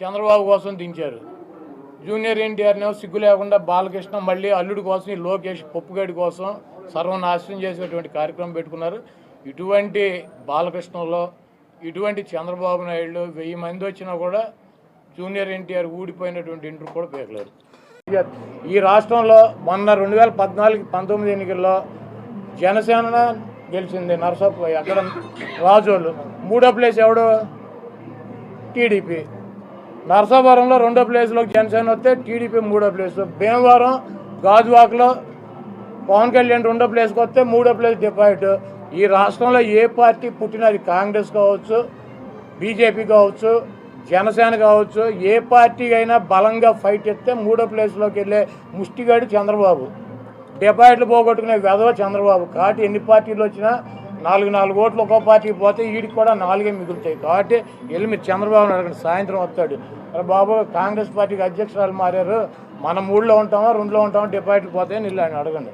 చంద్రబాబు కోసం దించారు. జూనియర్ ఎన్టీఆర్నేమో సిగ్గు లేకుండా బాలకృష్ణ మళ్ళీ అల్లుడి కోసం ఈ లోకేష్ పప్పుగడి కోసం సర్వనాశనం చేసేటువంటి కార్యక్రమం పెట్టుకున్నారు. ఇటువంటి బాలకృష్ణలో ఇటువంటి చంద్రబాబు నాయుడు వెయ్యి మంది వచ్చినా కూడా జూనియర్ ఎన్టీఆర్ ఊడిపోయినటువంటి ఇంటర్ కూడా పేర్లేదు ఈ రాష్ట్రంలో మొన్న రెండు వేల పద్నాలుగు పంతొమ్మిది ఎన్నికల్లో జనసేన గెలిచింది నరసప్ప అక్కడ రాజోళ్ళు మూడో ప్లేస్ ఎవడు? టీడీపీ. నరసాపురంలో రెండో ప్లేస్లో జనసేన వస్తే టీడీపీ మూడో ప్లేస్ భీమవరం గాజువాకలో పవన్ కళ్యాణ్ రెండో ప్లేస్కి వస్తే మూడో ప్లేస్ డిపాయిట్ ఈ రాష్ట్రంలో ఏ పార్టీ పుట్టినది కాంగ్రెస్ కావచ్చు బీజేపీ కావచ్చు జనసేన కావచ్చు. ఏ పార్టీ అయినా బలంగా ఫైట్ ఇస్తే మూడో ప్లేస్లోకి వెళ్ళే ముష్టిగాడు చంద్రబాబు. డిపాయిట్లు పోగొట్టుకునే వెధవ చంద్రబాబు. కాబట్టి ఎన్ని పార్టీలు వచ్చినా నాలుగు నాలుగు ఓట్లు ఒక్కో పార్టీకి పోతే వీడికి కూడా నాలుగే మిగులుతాయి. కాబట్టి వెళ్ళి మీరు చంద్రబాబుని అడగండి సాయంత్రం వస్తాడు. అరే బాబు కాంగ్రెస్ పార్టీకి అధ్యక్షురాలు మారారు. మనం మూడులో ఉంటామా రెండులో ఉంటామా డిపాజిట్లు పోతాయని వెళ్ళి ఆయన అడగండి.